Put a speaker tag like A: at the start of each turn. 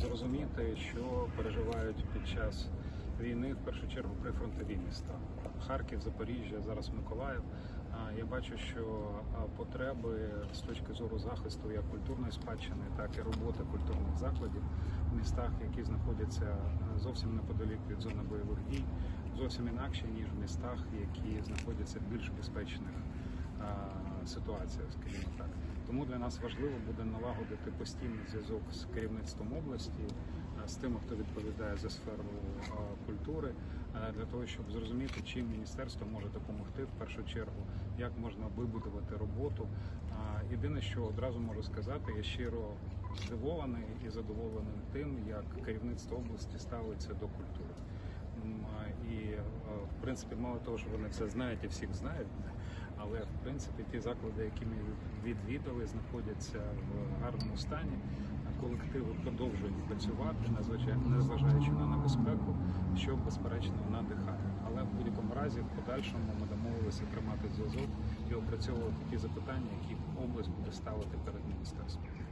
A: зрозуміти, що переживають під час війни, в першу чергу прифронтові міста. Харків, Запоріжжя, зараз Миколаїв. Я бачу, що потреби з точки зору захисту як культурної спадщини, так і роботи культурних закладів в містах, які знаходяться зовсім неподалік від зони бойових дій, зовсім інакше ніж в містах, які знаходяться в більш безпечних а, ситуаціях, скажімо так. Тому для нас важливо буде налагодити постійний зв'язок з керівництвом області, з тими, хто відповідає за сферу культури, для того, щоб зрозуміти, чим міністерство може допомогти в першу чергу, як можна вибудувати роботу. Єдине, що одразу можу сказати, я щиро здивований і задоволений тим, як керівництво області ставиться до культури. І в принципі, мало того, що вони все знають і всіх знають, але в принципі ті заклади, які ми відвідали, знаходяться в гарному стані. Колективи продовжують працювати, незважаючи на небезпеку, що безперечно надихає. Але в будь-якому разі, в подальшому, ми домовилися тримати зв'язок і опрацьовувати ті запитання, які область буде ставити перед міністерством.